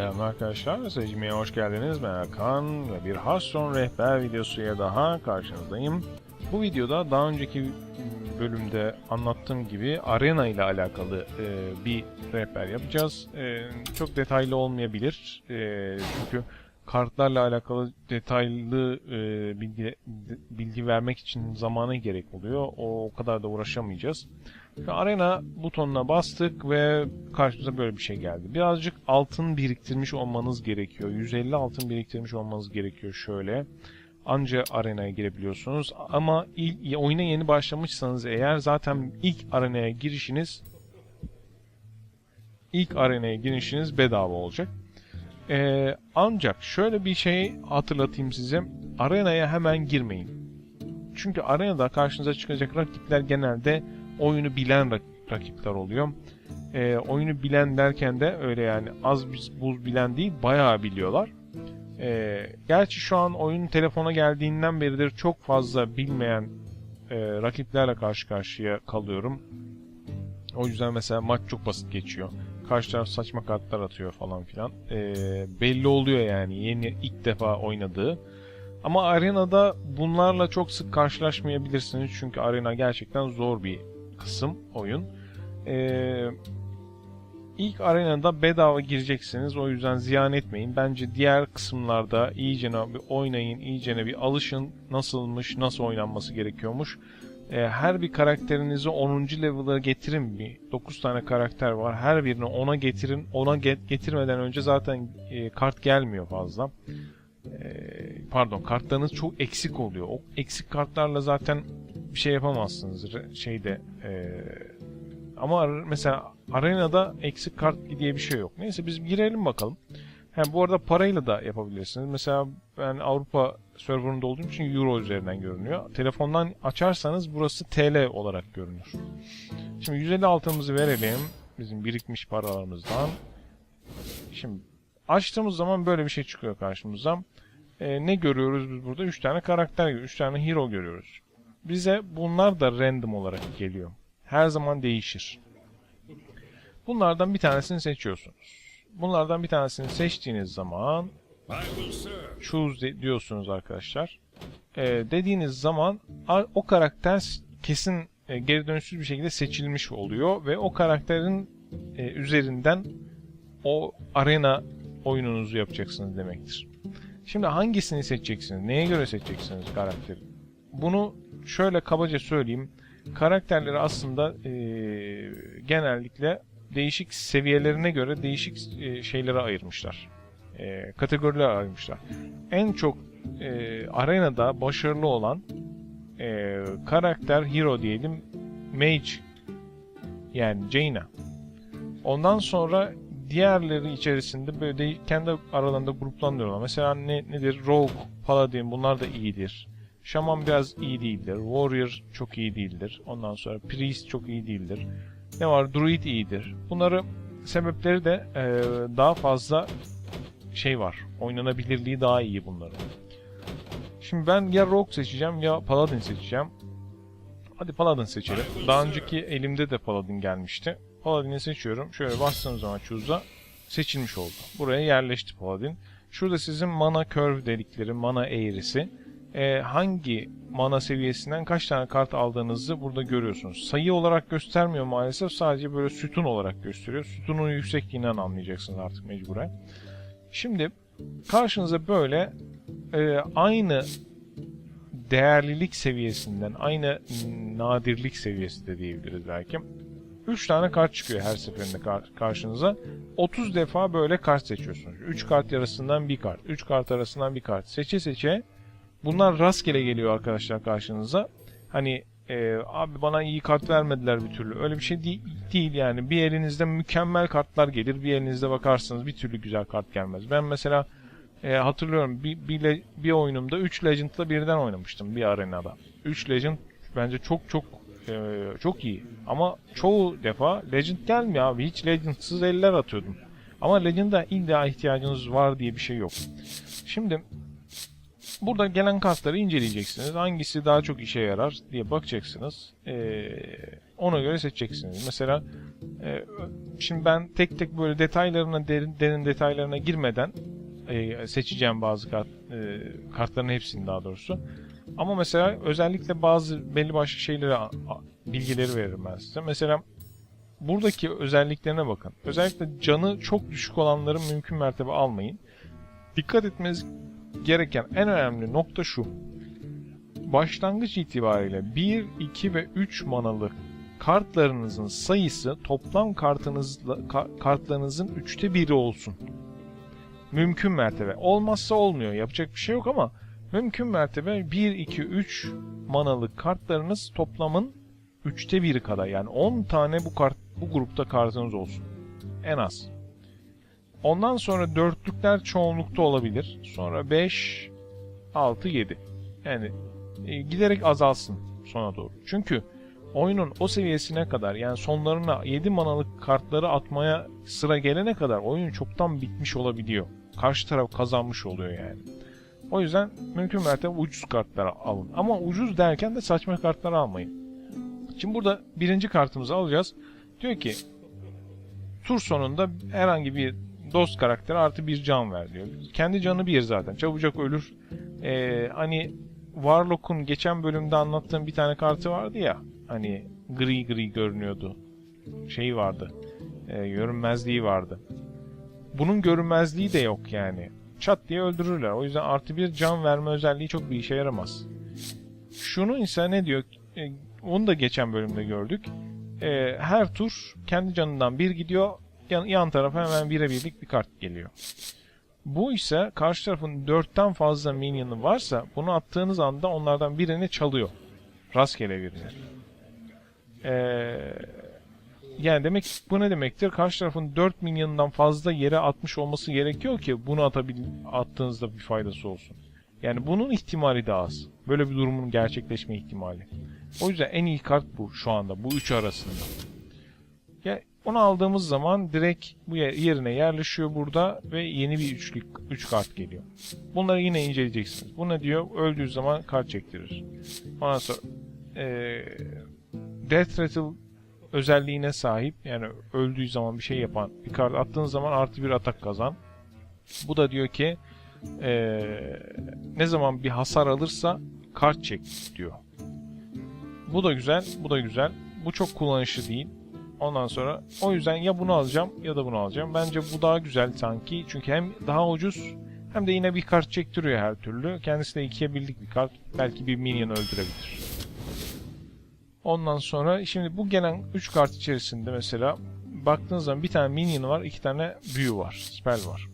Selam arkadaşlar, Secmi'ye hoş geldiniz. Ben Erkan ve bir Hearthstone rehber videosuyla daha karşınızdayım. Bu videoda daha önceki bölümde anlattığım gibi arena ile alakalı e, bir rehber yapacağız. E, çok detaylı olmayabilir e, çünkü kartlarla alakalı detaylı e, bilgi bilgi vermek için zamana gerek oluyor. O, o kadar da uğraşamayacağız. Arena butonuna bastık ve karşımıza böyle bir şey geldi. Birazcık altın biriktirmiş olmanız gerekiyor. 150 altın biriktirmiş olmanız gerekiyor şöyle. Anca arenaya girebiliyorsunuz. Ama ilk, oyuna yeni başlamışsanız eğer zaten ilk arenaya girişiniz ilk arenaya girişiniz bedava olacak. Ee, ancak şöyle bir şey hatırlatayım size. Arenaya hemen girmeyin. Çünkü arenada karşınıza çıkacak rakipler genelde oyunu bilen rak- rakipler oluyor. Ee, oyunu bilen derken de öyle yani az buz bilen değil bayağı biliyorlar. Ee, gerçi şu an oyun telefona geldiğinden beridir çok fazla bilmeyen e, rakiplerle karşı karşıya kalıyorum. O yüzden mesela maç çok basit geçiyor. Karşı taraf saçma kartlar atıyor falan filan. Ee, belli oluyor yani yeni ilk defa oynadığı. Ama arenada bunlarla çok sık karşılaşmayabilirsiniz. Çünkü arena gerçekten zor bir kısım oyun. Ee, ilk arenada bedava gireceksiniz. O yüzden ziyan etmeyin. Bence diğer kısımlarda iyice bir oynayın, iyice bir alışın. Nasılmış, nasıl oynanması gerekiyormuş. Ee, her bir karakterinizi 10. level'a getirin bir. 9 tane karakter var. Her birini 10'a getirin. 10'a get getirmeden önce zaten e, kart gelmiyor fazla. Ee, pardon kartlarınız çok eksik oluyor. O eksik kartlarla zaten bir şey yapamazsınız şeyde e, ama mesela arenada eksik kart diye bir şey yok. Neyse biz girelim bakalım. Hem bu arada parayla da yapabilirsiniz. Mesela ben Avrupa serverında olduğum için Euro üzerinden görünüyor. Telefondan açarsanız burası TL olarak görünür. Şimdi 150 altınımızı verelim. Bizim birikmiş paralarımızdan. Şimdi açtığımız zaman böyle bir şey çıkıyor karşımıza. Ee, ne görüyoruz biz burada? 3 tane karakter, 3 tane hero görüyoruz. Bize bunlar da random olarak geliyor. Her zaman değişir. Bunlardan bir tanesini seçiyorsunuz. Bunlardan bir tanesini seçtiğiniz zaman choose diyorsunuz arkadaşlar. Ee, dediğiniz zaman o karakter kesin e, geri dönüşsüz bir şekilde seçilmiş oluyor ve o karakterin e, üzerinden o arena oyununuzu yapacaksınız demektir. Şimdi hangisini seçeceksiniz? Neye göre seçeceksiniz karakteri? Bunu şöyle kabaca söyleyeyim. Karakterleri aslında eee, genellikle değişik seviyelerine göre değişik eee, şeylere ayırmışlar. Eee kategorilere ayırmışlar. En çok eee, arenada başarılı olan eee, karakter hero diyelim mage yani Jaina. Ondan sonra diğerleri içerisinde böyle de, kendi aralarında gruplandırıyorlar. Mesela ne, nedir? Rogue, Paladin bunlar da iyidir. Shaman biraz iyi değildir. Warrior çok iyi değildir. Ondan sonra Priest çok iyi değildir. Ne var? Druid iyidir. Bunları sebepleri de e, daha fazla şey var. Oynanabilirliği daha iyi bunların. Şimdi ben ya Rogue seçeceğim ya Paladin seçeceğim. Hadi Paladin seçelim. Daha önceki elimde de Paladin gelmişti. Paladin'i seçiyorum. Şöyle bastığım zaman choose'a seçilmiş oldu. Buraya yerleşti Paladin. Şurada sizin mana curve dedikleri mana eğrisi. Ee, hangi mana seviyesinden kaç tane kart aldığınızı burada görüyorsunuz. Sayı olarak göstermiyor maalesef. Sadece böyle sütun olarak gösteriyor. Sütunun yüksekliğinden anlayacaksınız artık mecburen. Şimdi karşınıza böyle e, aynı değerlilik seviyesinden, aynı nadirlik seviyesi de diyebiliriz belki. 3 tane kart çıkıyor her seferinde kar- karşınıza. 30 defa böyle kart seçiyorsunuz. 3 kart arasından bir kart, 3 kart arasından bir kart. Seçe seçe bunlar rastgele geliyor arkadaşlar karşınıza. Hani e, abi bana iyi kart vermediler bir türlü. Öyle bir şey değil, değil yani. Bir elinizde mükemmel kartlar gelir, bir elinizde bakarsınız bir türlü güzel kart gelmez. Ben mesela e, hatırlıyorum bir, bir, bir oyunumda 3 Legend'la birden oynamıştım bir arenada. 3 Legend bence çok çok e, çok iyi. Ama çoğu defa Legend gelmiyor abi. Hiç Legend'sız eller atıyordum. Ama Legend'a illa ihtiyacınız var diye bir şey yok. Şimdi burada gelen kartları inceleyeceksiniz. Hangisi daha çok işe yarar diye bakacaksınız. Ee, ona göre seçeceksiniz. Mesela e, şimdi ben tek tek böyle detaylarına derin, derin detaylarına girmeden e, seçeceğim bazı kart, e, kartların hepsini daha doğrusu. Ama mesela özellikle bazı belli başlı a- bilgileri veririm ben size. Mesela buradaki özelliklerine bakın. Özellikle canı çok düşük olanların mümkün mertebe almayın. Dikkat etmeniz gereken en önemli nokta şu. Başlangıç itibariyle 1, 2 ve 3 manalı kartlarınızın sayısı toplam kartınızla, ka- kartlarınızın üçte biri olsun. Mümkün mertebe. Olmazsa olmuyor. Yapacak bir şey yok ama mümkün mertebe 1, 2, 3 manalı kartlarınız toplamın üçte biri kadar. Yani 10 tane bu kart bu grupta kartınız olsun. En az. Ondan sonra dörtlükler çoğunlukta olabilir. Sonra 5, 6, 7. Yani e, giderek azalsın sona doğru. Çünkü oyunun o seviyesine kadar yani sonlarına 7 manalık kartları atmaya sıra gelene kadar oyun çoktan bitmiş olabiliyor. Karşı taraf kazanmış oluyor yani. O yüzden mümkün mertebe ucuz kartlar alın. Ama ucuz derken de saçma kartlar almayın. Şimdi burada birinci kartımızı alacağız. Diyor ki tur sonunda herhangi bir dost karakteri artı bir can ver diyor. Kendi canı bir zaten. Çabucak ölür. Ee, hani Warlock'un geçen bölümde anlattığım bir tane kartı vardı ya. Hani gri gri görünüyordu. Şey vardı. E, görünmezliği vardı. Bunun görünmezliği de yok yani. Çat diye öldürürler. O yüzden artı bir can verme özelliği çok bir işe yaramaz. Şunu ise ne diyor? E, onu da geçen bölümde gördük. E, her tur kendi canından bir gidiyor. Yan, yan tarafa hemen birebirlik bir kart geliyor. Bu ise karşı tarafın dörtten fazla minyonu varsa bunu attığınız anda onlardan birini çalıyor. Rastgele birini. Ee, yani demek bu ne demektir? Karşı tarafın 4 milyondan fazla yere atmış olması gerekiyor ki bunu atabil attığınızda bir faydası olsun. Yani bunun ihtimali daha az. Böyle bir durumun gerçekleşme ihtimali. O yüzden en iyi kart bu şu anda. Bu üçü arasında. Ya onu aldığımız zaman direkt bu yerine yerleşiyor burada ve yeni bir üçlük üç kart geliyor. Bunları yine inceleyeceksiniz. Bu ne diyor? Öldüğü zaman kart çektirir. Ondan sonra ee, Death Rattle özelliğine sahip yani öldüğü zaman bir şey yapan bir kart attığınız zaman artı bir atak kazan. Bu da diyor ki ee, ne zaman bir hasar alırsa kart çek diyor. Bu da güzel, bu da güzel. Bu çok kullanışlı değil. Ondan sonra o yüzden ya bunu alacağım ya da bunu alacağım. Bence bu daha güzel sanki. Çünkü hem daha ucuz hem de yine bir kart çektiriyor her türlü. Kendisi de ikiye birlik bir kart. Belki bir minion öldürebilir. Ondan sonra şimdi bu gelen 3 kart içerisinde mesela baktığınız zaman bir tane minion var, iki tane büyü var, spell var.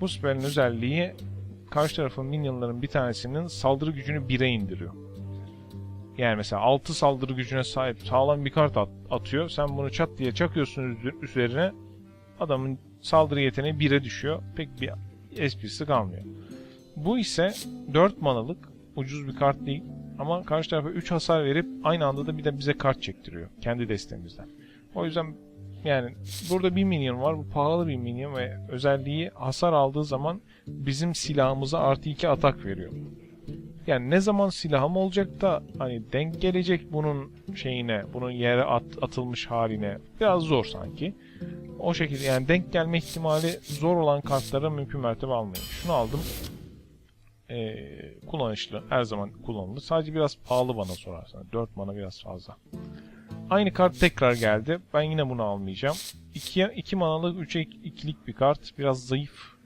Bu spell'in özelliği karşı tarafın minionların bir tanesinin saldırı gücünü 1'e indiriyor. Yani mesela 6 saldırı gücüne sahip sağlam bir kart at- atıyor. Sen bunu çat diye çakıyorsun üz- üzerine. Adamın saldırı yeteneği 1'e düşüyor. Pek bir esprisi kalmıyor. Bu ise 4 manalık ucuz bir kart değil. Ama karşı tarafa 3 hasar verip aynı anda da bir de bize kart çektiriyor. Kendi destemizden. O yüzden yani burada bir minyon var. Bu pahalı bir minyon ve özelliği hasar aldığı zaman bizim silahımıza artı 2 atak veriyor. Yani ne zaman silahım olacak da hani denk gelecek bunun şeyine, bunun yere at, atılmış haline biraz zor sanki. O şekilde yani denk gelme ihtimali zor olan kartları mümkün mertebe almayın. Şunu aldım. Ee, kullanışlı. Her zaman kullanılır. Sadece biraz pahalı bana sorarsan. 4 mana biraz fazla. Aynı kart tekrar geldi. Ben yine bunu almayacağım. 2 2 manalık 3'e 2'lik bir kart. Biraz zayıf.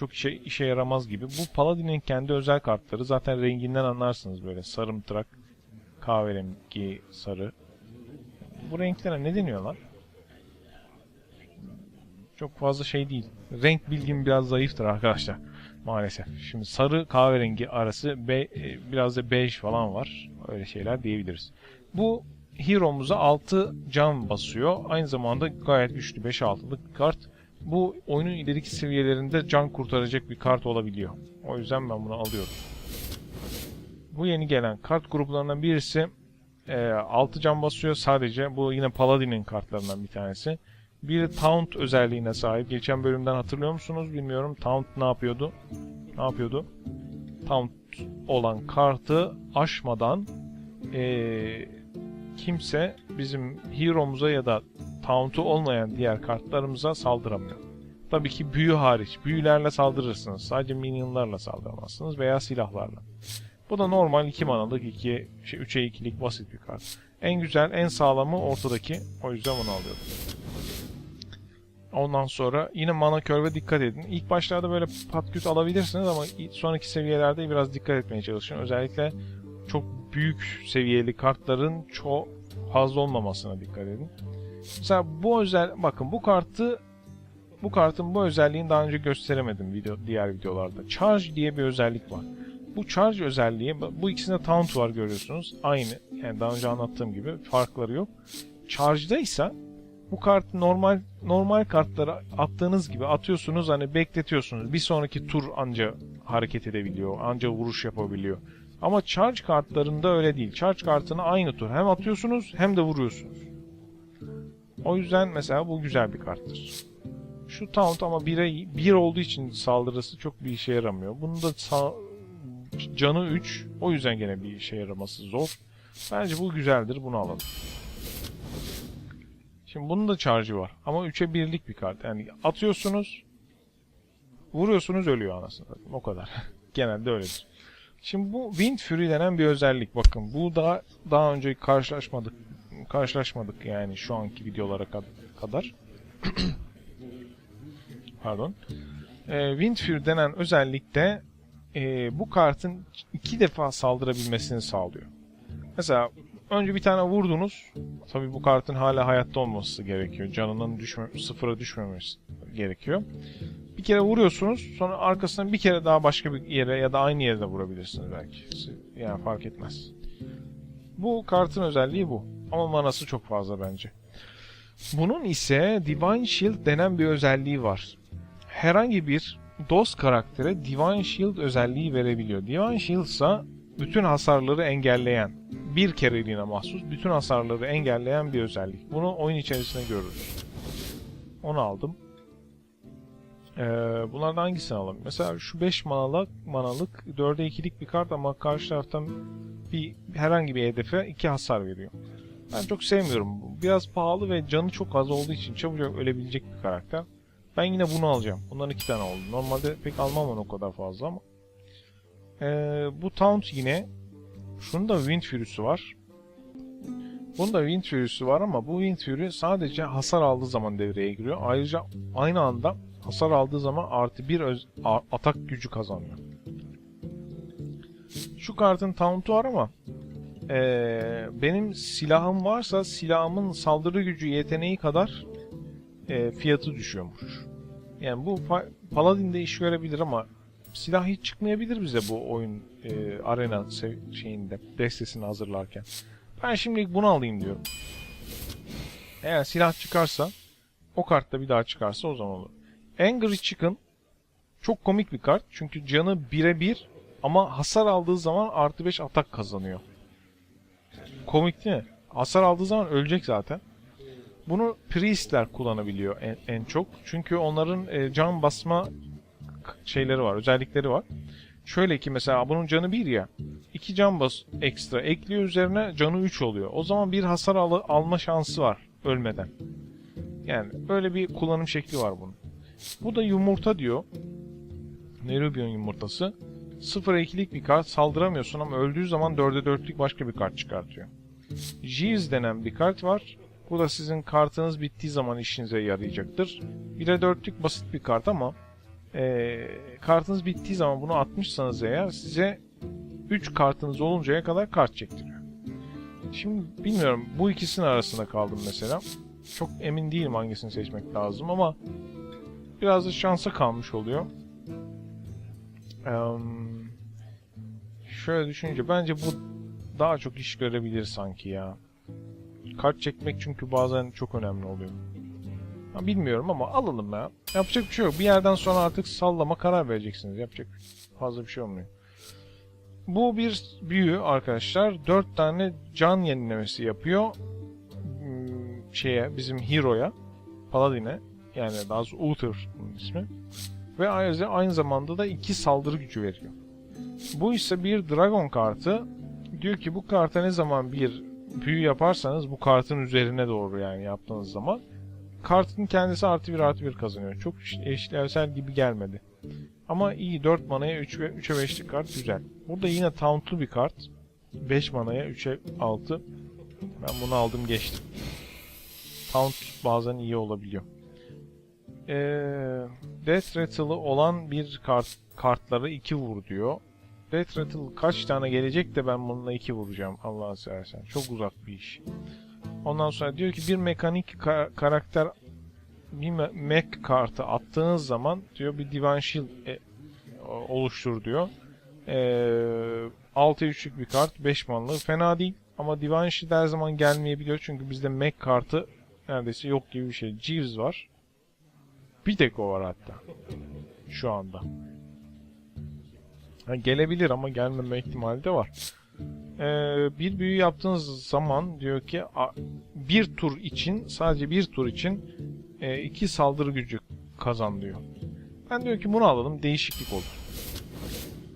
Çok işe, işe yaramaz gibi. Bu Paladin'in kendi özel kartları. Zaten renginden anlarsınız böyle. Sarımtırak, kahverengi, sarı. Bu renklere ne deniyorlar? Çok fazla şey değil. Renk bilgim biraz zayıftır arkadaşlar. Maalesef. Şimdi sarı kahverengi arası be, e, biraz da bej falan var. Öyle şeyler diyebiliriz. Bu Hero'muza 6 can basıyor. Aynı zamanda gayet güçlü 5-6'lık bir kart. Bu oyunun ileriki seviyelerinde can kurtaracak bir kart olabiliyor. O yüzden ben bunu alıyorum. Bu yeni gelen kart gruplarından birisi e, 6 can basıyor sadece. Bu yine Paladin'in kartlarından bir tanesi. Bir Taunt özelliğine sahip. Geçen bölümden hatırlıyor musunuz bilmiyorum. Taunt ne yapıyordu? Ne yapıyordu? taunt olan kartı aşmadan eee, kimse bizim hero'muza ya da taunt'u olmayan diğer kartlarımıza saldıramıyor. Tabii ki büyü hariç. Büyülerle saldırırsınız. Sadece minyonlarla saldıramazsınız veya silahlarla. Bu da normal 2 manalık 2 şey 3'e 2'lik basit bir kart. En güzel, en sağlamı ortadaki. O yüzden bunu alıyorum. Ondan sonra yine mana körve dikkat edin. İlk başlarda böyle patküt alabilirsiniz ama sonraki seviyelerde biraz dikkat etmeye çalışın. Özellikle çok büyük seviyeli kartların çok fazla olmamasına dikkat edin. Mesela bu özel bakın bu kartı bu kartın bu özelliğini daha önce gösteremedim video diğer videolarda. Charge diye bir özellik var. Bu charge özelliği bu ikisinde taunt var görüyorsunuz. Aynı. Yani daha önce anlattığım gibi farkları yok. Charge'da ise bu kart normal normal kartları attığınız gibi atıyorsunuz hani bekletiyorsunuz. Bir sonraki tur anca hareket edebiliyor. Anca vuruş yapabiliyor. Ama charge kartlarında öyle değil. Charge kartını aynı tur hem atıyorsunuz hem de vuruyorsunuz. O yüzden mesela bu güzel bir karttır. Şu taunt ama 1'e 1 olduğu için saldırısı çok bir işe yaramıyor. Bunun da canı 3. O yüzden gene bir işe yaraması zor. Bence bu güzeldir. Bunu alalım. Şimdi bunun da charge'ı var. Ama 3'e 1'lik bir kart. Yani atıyorsunuz vuruyorsunuz ölüyor anasını. O kadar. Genelde öyledir. Şimdi bu Wind Fury denen bir özellik. Bakın bu daha daha önce karşılaşmadık karşılaşmadık yani şu anki videolara kad- kadar. Pardon. Ee, Wind Fury denen özellik de e, bu kartın iki defa saldırabilmesini sağlıyor. Mesela önce bir tane vurdunuz. Tabi bu kartın hala hayatta olması gerekiyor. Canının düşme, sıfıra düşmemesi gerekiyor. Bir kere vuruyorsunuz. Sonra arkasından bir kere daha başka bir yere ya da aynı yerde vurabilirsiniz belki. Yani fark etmez. Bu kartın özelliği bu. Ama manası çok fazla bence. Bunun ise Divine Shield denen bir özelliği var. Herhangi bir dost karaktere Divine Shield özelliği verebiliyor. Divine Shield ise bütün hasarları engelleyen, bir kereliğine mahsus bütün hasarları engelleyen bir özellik. Bunu oyun içerisinde görürüz. Onu aldım. Ee, bunlardan hangisini alalım? Mesela şu 5 manalık, manalık 4'e 2'lik bir kart ama karşı taraftan bir herhangi bir hedefe 2 hasar veriyor. Ben çok sevmiyorum. Biraz pahalı ve canı çok az olduğu için çabucak ölebilecek bir karakter. Ben yine bunu alacağım. Bundan iki tane oldu. Normalde pek almam onu o kadar fazla ama. Ee, bu Taunt yine. Şunun da Wind Fury'si var. Bunun da Wind Fury'si var ama bu Wind Fury sadece hasar aldığı zaman devreye giriyor. Ayrıca aynı anda hasar aldığı zaman artı bir öz- atak gücü kazanıyor. Şu kartın Taunt'u var ama ee, benim silahım varsa silahımın saldırı gücü yeteneği kadar e, fiyatı düşüyormuş. Yani bu pa- Paladin'de iş görebilir ama silah hiç çıkmayabilir bize bu oyun e, arena şeyinde destesini hazırlarken. Ben şimdilik bunu alayım diyorum. Eğer silah çıkarsa o kartta bir daha çıkarsa o zaman olur. Angry Chicken çok komik bir kart. Çünkü canı 1'e 1 ama hasar aldığı zaman artı 5 atak kazanıyor. Komik değil mi? Hasar aldığı zaman ölecek zaten. Bunu priestler kullanabiliyor en, en çok. Çünkü onların e, can basma şeyleri var, özellikleri var. Şöyle ki mesela bunun canı 1 ya. 2 can bas ekstra ekliyor üzerine canı 3 oluyor. O zaman bir hasar al- alma şansı var ölmeden. Yani böyle bir kullanım şekli var bunun. Bu da yumurta diyor. Nerubion yumurtası. 0'a 2'lik bir kart saldıramıyorsun ama öldüğü zaman 4'e 4'lük başka bir kart çıkartıyor. Jeeves denen bir kart var. Bu da sizin kartınız bittiği zaman işinize yarayacaktır. 1'e 4'lük basit bir kart ama ee, kartınız bittiği zaman bunu atmışsanız eğer size 3 kartınız oluncaya kadar kart çektiriyor. Şimdi bilmiyorum bu ikisinin arasında kaldım mesela. Çok emin değilim hangisini seçmek lazım ama biraz da şansa kalmış oluyor. Eee, şöyle düşününce bence bu daha çok iş görebilir sanki ya. Kart çekmek çünkü bazen çok önemli oluyor. Ha, bilmiyorum ama alalım ya. Yapacak bir şey yok. Bir yerden sonra artık sallama karar vereceksiniz. Yapacak fazla bir şey olmuyor. Bu bir büyü arkadaşlar. 4 tane can yenilemesi yapıyor. Hmm, Şeye bizim hero'ya. Paladin'e. Yani daha doğrusu Uther ismi. Ve ayrıca aynı zamanda da iki saldırı gücü veriyor. Bu ise bir Dragon kartı. Diyor ki bu karta ne zaman bir büyü yaparsanız bu kartın üzerine doğru yani yaptığınız zaman kartın kendisi artı bir artı bir kazanıyor. Çok eşlevsel gibi gelmedi. Ama iyi 4 manaya 3 ve 3'e 5'lik kart güzel. Burada yine tauntlu bir kart. 5 manaya 3'e 6. Ben bunu aldım geçtim. Taunt bazen iyi olabiliyor. Ee, Death Rattle'ı olan bir kart kartları 2 vur diyor. Death Rattle kaç tane gelecek de ben bununla 2 vuracağım Allah'ını seversen. Çok uzak bir iş. Ondan sonra diyor ki bir mekanik ka- karakter bir me- mech kartı attığınız zaman diyor bir Divine Shield e, oluştur diyor. E, 6'ya 3'lük bir kart 5 manlı. Fena değil ama Divine Shield her zaman gelmeyebiliyor çünkü bizde mech kartı neredeyse yok gibi bir şey. Jeeves var. Bir tek o var hatta. Şu anda. Ha, gelebilir ama gelmeme ihtimali de var. Ee, bir büyü yaptığınız zaman diyor ki bir tur için sadece bir tur için e, iki saldırı gücü kazan diyor. Ben diyor ki bunu alalım değişiklik olur.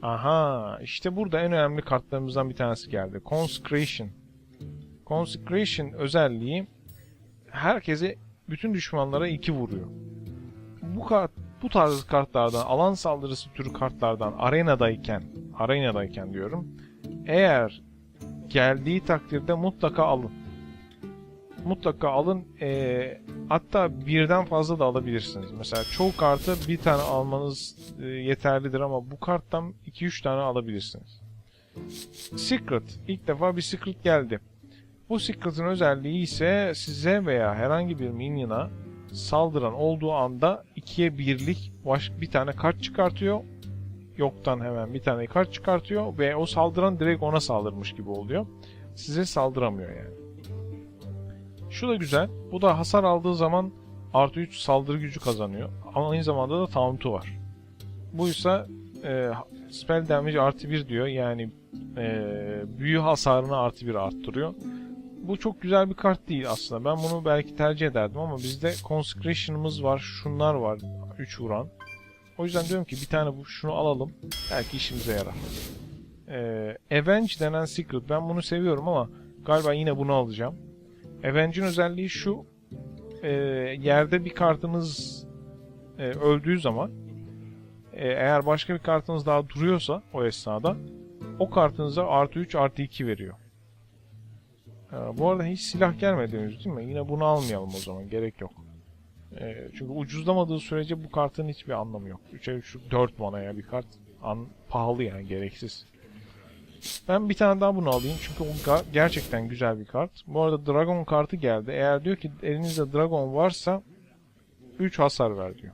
Aha işte burada en önemli kartlarımızdan bir tanesi geldi. Consecration. Consecration özelliği herkese bütün düşmanlara iki vuruyor. Bu kart bu tarz kartlardan alan saldırısı türü kartlardan arenadayken arenadayken diyorum eğer geldiği takdirde mutlaka alın. Mutlaka alın. Ee, hatta birden fazla da alabilirsiniz. Mesela çoğu kartı bir tane almanız e, yeterlidir ama bu karttan 2-3 tane alabilirsiniz. Secret. İlk defa bir Secret geldi. Bu Secret'ın özelliği ise size veya herhangi bir minion'a saldıran olduğu anda ikiye birlik baş, bir tane kart çıkartıyor. Yoktan hemen bir tane kart çıkartıyor ve o saldıran direkt ona saldırmış gibi oluyor. Size saldıramıyor yani. Şu da güzel. Bu da hasar aldığı zaman artı 3 saldırı gücü kazanıyor. Ama aynı zamanda da taunt'u var. Bu ise e, spell damage artı 1 diyor. Yani e, büyü hasarını artı 1 arttırıyor. Bu çok güzel bir kart değil aslında. Ben bunu belki tercih ederdim ama bizde Consecration'ımız var. Şunlar var. 3 vuran. O yüzden diyorum ki bir tane bu şunu alalım. Belki işimize yarar. Ee, Avenge denen secret. Ben bunu seviyorum ama galiba yine bunu alacağım. Avenge'in özelliği şu. e, yerde bir kartınız e, öldüğü zaman e, eğer başka bir kartınız daha duruyorsa o esnada o kartınıza artı 3 artı 2 veriyor. Ee, bu arada hiç silah gelmedi henüz değil mi? Yine bunu almayalım o zaman. Gerek yok. Ee, çünkü ucuzlamadığı sürece bu kartın hiçbir anlamı yok. 3'e 3 4 manaya bir kart an, pahalı yani gereksiz. Ben bir tane daha bunu alayım çünkü o gerçekten güzel bir kart. Bu arada Dragon kartı geldi. Eğer diyor ki elinizde Dragon varsa 3 hasar ver diyor.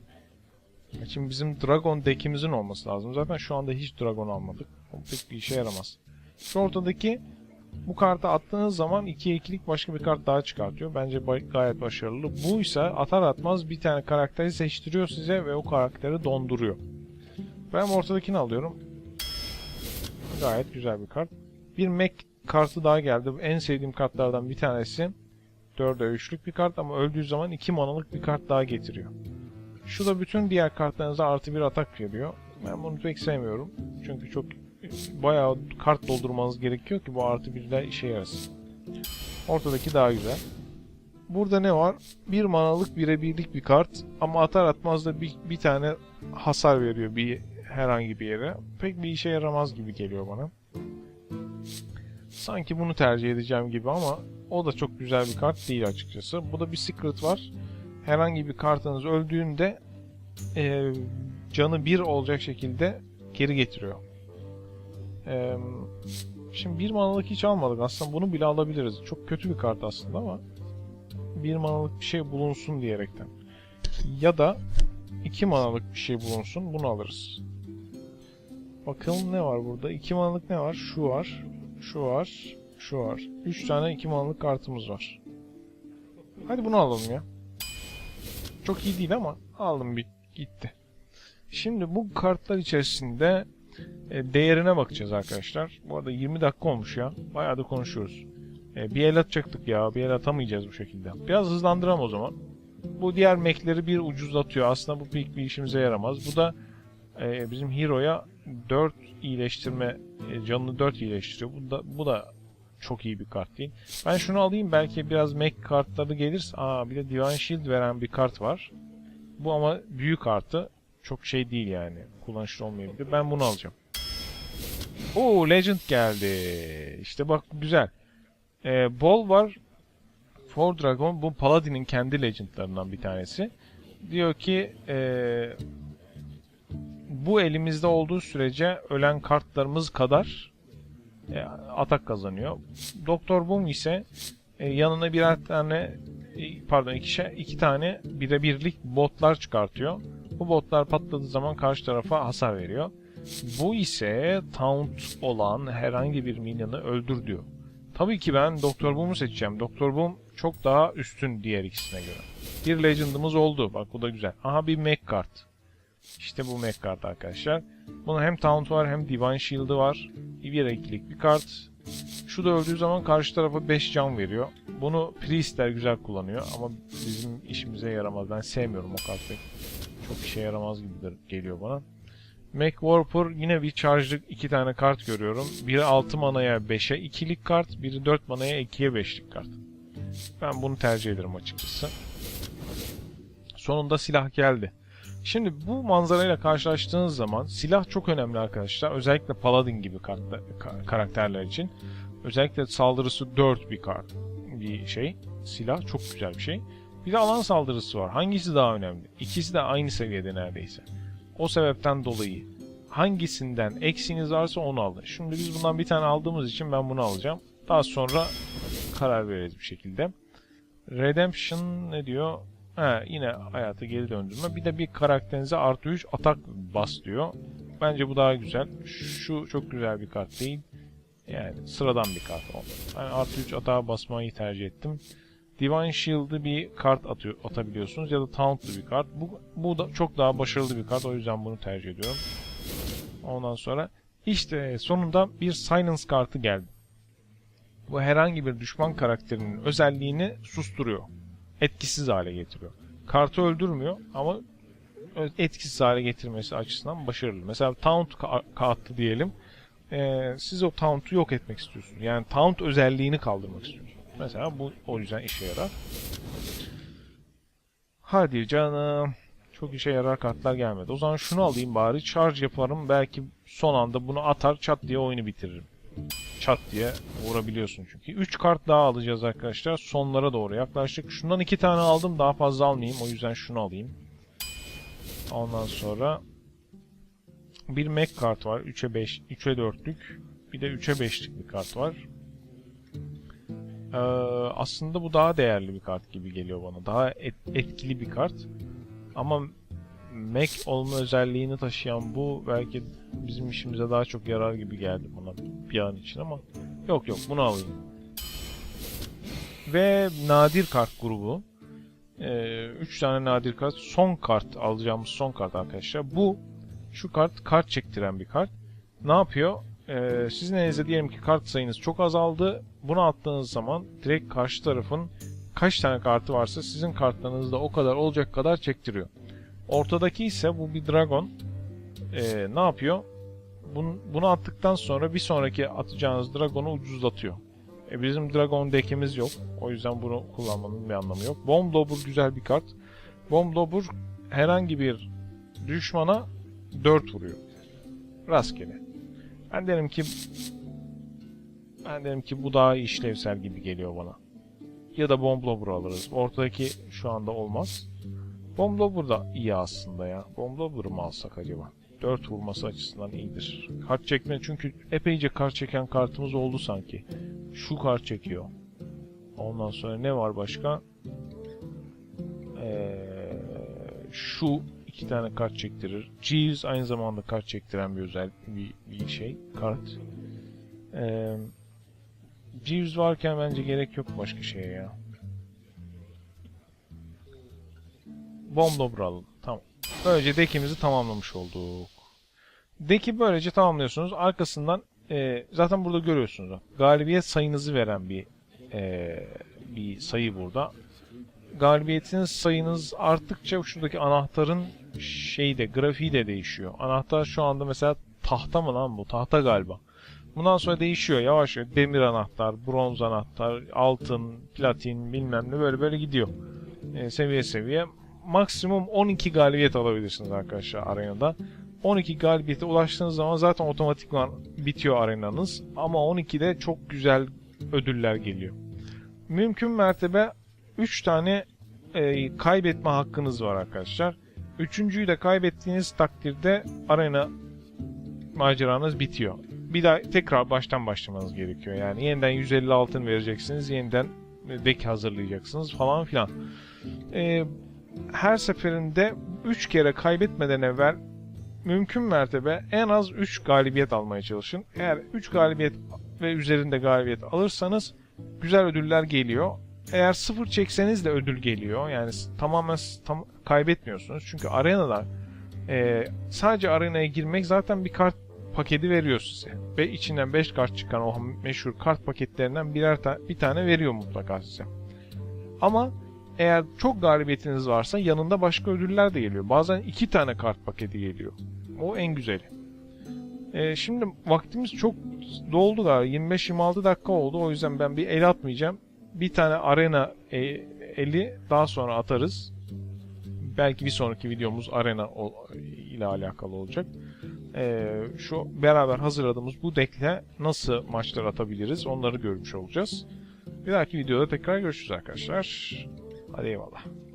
Şimdi bizim Dragon deck'imizin olması lazım. Zaten şu anda hiç Dragon almadık. O pek bir işe yaramaz. Şu ortadaki bu kartı attığınız zaman 2'ye 2'lik başka bir kart daha çıkartıyor. Bence gayet başarılı. Bu ise atar atmaz bir tane karakteri seçtiriyor size ve o karakteri donduruyor. Ben ortadakini alıyorum. Gayet güzel bir kart. Bir mech kartı daha geldi. En sevdiğim kartlardan bir tanesi. 4'e 3'lük bir kart ama öldüğü zaman 2 manalık bir kart daha getiriyor. Şu da bütün diğer kartlarınıza artı bir atak veriyor. Ben bunu pek sevmiyorum. Çünkü çok bayağı kart doldurmanız gerekiyor ki bu artı birler işe yarasın. Ortadaki daha güzel. Burada ne var? Bir manalık birebirlik bir kart ama atar atmaz da bir, bir tane hasar veriyor bir herhangi bir yere. Pek bir işe yaramaz gibi geliyor bana. Sanki bunu tercih edeceğim gibi ama o da çok güzel bir kart değil açıkçası. Bu da bir secret var. Herhangi bir kartınız öldüğünde eee, canı bir olacak şekilde geri getiriyor. Eee, şimdi bir manalık hiç almadık. Aslında bunu bile alabiliriz. Çok kötü bir kart aslında ama bir manalık bir şey bulunsun diyerekten. Ya da iki manalık bir şey bulunsun. Bunu alırız. Bakalım ne var burada? İki manalık ne var? Şu var. Şu var. Şu var. Üç tane iki manalık kartımız var. Hadi bunu alalım ya. Çok iyi değil ama aldım bir gitti. Şimdi bu kartlar içerisinde e, değerine bakacağız arkadaşlar. Bu arada 20 dakika olmuş ya. Bayağı da konuşuyoruz. E, bir el atacaktık ya. Bir el atamayacağız bu şekilde. Biraz hızlandıralım o zaman. Bu diğer mekleri bir ucuzlatıyor. Aslında bu pek bir işimize yaramaz. Bu da e, bizim Hero'ya 4 iyileştirme e, canını 4 iyileştiriyor. Bu da bu da çok iyi bir kart değil. Ben şunu alayım belki biraz mech kartları gelir. Aa bir de Divine Shield veren bir kart var. Bu ama büyük artı. Çok şey değil yani. Kullanışlı olmayabilir. Ben bunu alacağım. Oo Legend geldi. İşte bak güzel. Ee, Bol var. For Dragon bu Paladin'in kendi Legend'larından bir tanesi. Diyor ki ee, bu elimizde olduğu sürece ölen kartlarımız kadar e, atak kazanıyor. Doktor Boom ise e, yanına birer tane e, pardon iki, iki tane birebirlik botlar çıkartıyor. Bu botlar patladığı zaman karşı tarafa hasar veriyor. Bu ise taunt olan herhangi bir minyonu öldür diyor. Tabii ki ben Doktor Boom'u seçeceğim. Doktor Boom çok daha üstün diğer ikisine göre. Bir Legend'ımız oldu. Bak bu da güzel. Aha bir mech kart. İşte bu mech kart arkadaşlar. Bunun hem taunt var hem divine shield'ı var. Bir ikilik bir kart. Şu da öldüğü zaman karşı tarafa 5 can veriyor. Bunu priestler güzel kullanıyor ama bizim işimize yaramaz. Ben sevmiyorum o kartı. Çok işe yaramaz gibi geliyor bana. Mech Warper yine bir charge'lık iki tane kart görüyorum. Biri 6 manaya 5'e 2'lik kart, biri 4 manaya 2'ye 5'lik kart. Ben bunu tercih ederim açıkçası. Sonunda silah geldi. Şimdi bu manzarayla karşılaştığınız zaman silah çok önemli arkadaşlar. Özellikle Paladin gibi kartla, ka- karakterler için. Özellikle saldırısı 4 bir kart bir şey. Silah çok güzel bir şey. Bir de alan saldırısı var. Hangisi daha önemli? İkisi de aynı seviyede neredeyse. O sebepten dolayı hangisinden eksiğiniz varsa onu alın. Şimdi biz bundan bir tane aldığımız için ben bunu alacağım. Daha sonra karar veririz bir şekilde. Redemption ne diyor? Ha, yine hayata geri döndürme. Bir de bir karakterinize artı 3 atak bas diyor. Bence bu daha güzel. Şu çok güzel bir kart değil. Yani sıradan bir kart oldu. Ben artı 3 atağa basmayı tercih ettim. Divine Shield'ı bir kart atıyor, atabiliyorsunuz ya da Taunt'lu bir kart. Bu, bu da çok daha başarılı bir kart. O yüzden bunu tercih ediyorum. Ondan sonra işte sonunda bir Silence kartı geldi. Bu herhangi bir düşman karakterinin özelliğini susturuyor. Etkisiz hale getiriyor. Kartı öldürmüyor ama etkisiz hale getirmesi açısından başarılı. Mesela Taunt ka- kartı diyelim. Ee, siz o Taunt'u yok etmek istiyorsunuz. Yani Taunt özelliğini kaldırmak istiyorsunuz. Mesela bu o yüzden işe yarar. Hadi canım. Çok işe yarar kartlar gelmedi. O zaman şunu alayım bari. Charge yaparım. Belki son anda bunu atar çat diye oyunu bitiririm. Çat diye vurabiliyorsun çünkü. 3 kart daha alacağız arkadaşlar. Sonlara doğru yaklaştık. Şundan 2 tane aldım. Daha fazla almayayım. O yüzden şunu alayım. Ondan sonra bir mech kart var. 3'e 5, 3'e 4'lük. Bir de 3'e 5'lik bir kart var. Ee, aslında bu daha değerli bir kart gibi geliyor bana. Daha et, etkili bir kart. Ama Mac olma özelliğini taşıyan bu belki bizim işimize daha çok yarar gibi geldi bana bir an için ama yok yok bunu alayım. Ve nadir kart grubu. 3 ee, tane nadir kart. Son kart alacağımız son kart arkadaşlar. Bu şu kart kart çektiren bir kart. Ne yapıyor? Ee, sizin elinizde diyelim ki kart sayınız çok azaldı. Bunu attığınız zaman direkt karşı tarafın kaç tane kartı varsa sizin kartlarınızda o kadar olacak kadar çektiriyor. Ortadaki ise bu bir dragon. Ee, ne yapıyor? Bunu, bunu attıktan sonra bir sonraki atacağınız dragonu ucuzlatıyor. E bizim dragon deck'imiz yok. O yüzden bunu kullanmanın bir anlamı yok. Bomb Dobber güzel bir kart. Bomb Dobber herhangi bir düşmana 4 vuruyor. Rastgele. Ben derim ki ben derim ki bu daha işlevsel gibi geliyor bana. Ya da Bomb Dobber'ı alırız. Ortadaki şu anda olmaz. Bomb Dobber da iyi aslında ya. Bomb Dobber'ı mı alsak acaba? 4 vurması açısından iyidir. Kart çekme çünkü epeyce kart çeken kartımız oldu sanki. Şu kart çekiyor. Ondan sonra ne var başka? Ee, şu iki tane kart çektirir. Jeeves aynı zamanda kart çektiren bir özel bir, bir şey. Kart. Ee, Jeeves varken bence gerek yok başka şeye ya. Bomb alalım. Tamam. Böylece deck'imizi tamamlamış olduk. Deck'i böylece tamamlıyorsunuz. Arkasından e, zaten burada görüyorsunuz. Galibiyet sayınızı veren bir e, bir sayı burada. Galibiyetiniz sayınız arttıkça şuradaki anahtarın şeyi de grafiği de değişiyor. Anahtar şu anda mesela tahta mı lan bu? Tahta galiba. Bundan sonra değişiyor yavaş yavaş. Demir anahtar, bronz anahtar, altın, platin bilmem ne böyle böyle gidiyor. Ee, seviye seviye. Maksimum 12 galibiyet alabilirsiniz arkadaşlar arenada. 12 galibiyete ulaştığınız zaman zaten otomatikman bitiyor arenanız. Ama 12'de çok güzel ödüller geliyor. Mümkün mertebe 3 tane e, kaybetme hakkınız var arkadaşlar. Üçüncüyü de kaybettiğiniz takdirde arena maceranız bitiyor. Bir daha tekrar baştan başlamanız gerekiyor. Yani yeniden 150 altın vereceksiniz, yeniden deck hazırlayacaksınız falan filan. E, her seferinde 3 kere kaybetmeden evvel mümkün mertebe en az 3 galibiyet almaya çalışın. Eğer 3 galibiyet ve üzerinde galibiyet alırsanız güzel ödüller geliyor. Eğer sıfır çekseniz de ödül geliyor. Yani tamamen tam kaybetmiyorsunuz. Çünkü arenada e, sadece arenaya girmek zaten bir kart paketi veriyor size. Ve içinden 5 kart çıkan o meşhur kart paketlerinden birer ta- bir tane veriyor mutlaka size. Ama eğer çok galibiyetiniz varsa yanında başka ödüller de geliyor. Bazen iki tane kart paketi geliyor. O en güzeli. Ee, şimdi vaktimiz çok doldu galiba. 25-26 dakika oldu. O yüzden ben bir el atmayacağım. Bir tane arena e, eli daha sonra atarız. Belki bir sonraki videomuz arena ile alakalı olacak. Ee, şu beraber hazırladığımız bu deckle nasıl maçlar atabiliriz onları görmüş olacağız. Bir dahaki videoda tekrar görüşürüz arkadaşlar. Hadi eyvallah.